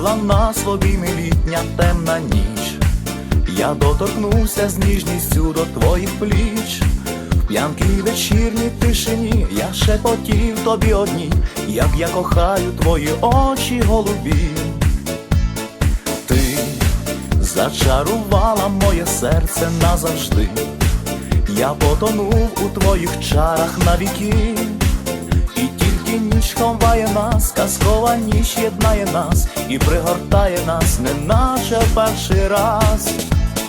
Схопила нас в літня темна ніч. Я доторкнувся з ніжністю до твоїх пліч. В п'янкій вечірній тишині я шепотів тобі одній, як я кохаю твої очі голубі. Ти зачарувала моє серце назавжди. Я потонув у твоїх чарах навіки. Тільки ніч ховає нас, казкова ніч єднає нас і пригортає нас, неначе перший раз.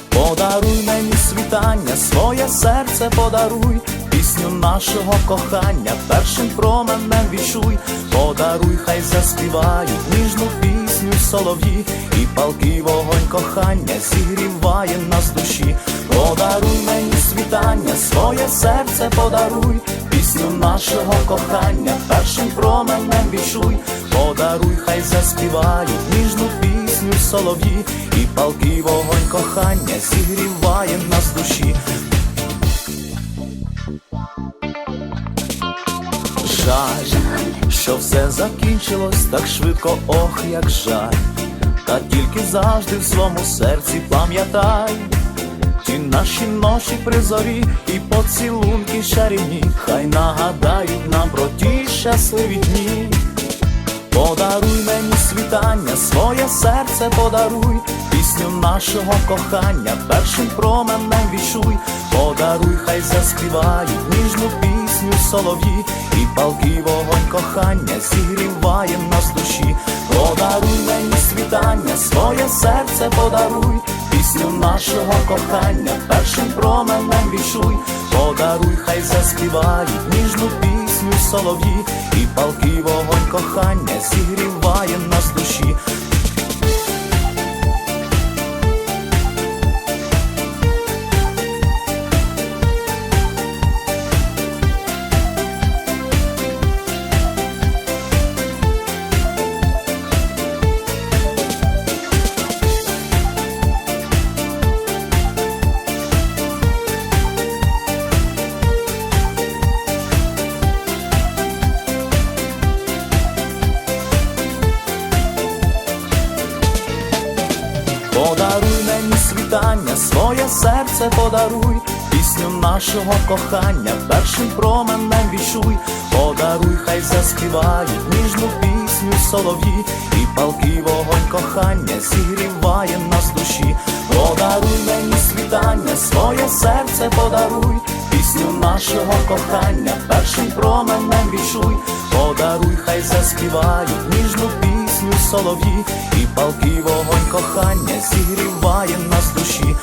Подаруй мені світання, своє серце подаруй, пісню нашого кохання, першим променем відчуй, подаруй, хай заспівають ніжну пісню солов'ї, і палкий вогонь кохання зігріває нас душі. Подаруй мені світання, своє серце подаруй, пісню нашого кохання, першим променем відчуй, подаруй, хай заспівають ніжну пісню солов'ї, і палкий вогонь кохання зігріває нас душі. Жаль, що все закінчилось так швидко, ох, як жаль, та тільки завжди в своєму серці пам'ятай. Ті наші ночі при зорі і поцілунки шарівні, хай нагадають нам про ті щасливі дні. Подаруй мені світання, своє серце подаруй, пісню нашого кохання, першим променем відчуй, подаруй, хай заспівають ніжну пісню солов'ї, і палкий вогонь кохання зігріває нас душі. Подаруй мені світання, своє серце подаруй, пісню нашого кохання, першим променем відчуй, подаруй, хай заспівають ніжну пісню солов'ї, і палкий вогонь кохання зігріває нас душі. Подаруй мені світання, своє серце подаруй, пісню нашого кохання, першим променем відчуй, подаруй, хай заспівають ніжну пісню солов'ї, і палкий вогонь кохання зігріває нас душі, подаруй мені світання, своє серце подаруй, пісню нашого кохання, першим променем відчуй, подаруй, хай заспівають ніжну пісню солов'ї, і палкий вогонь кохання зігріває нас душі,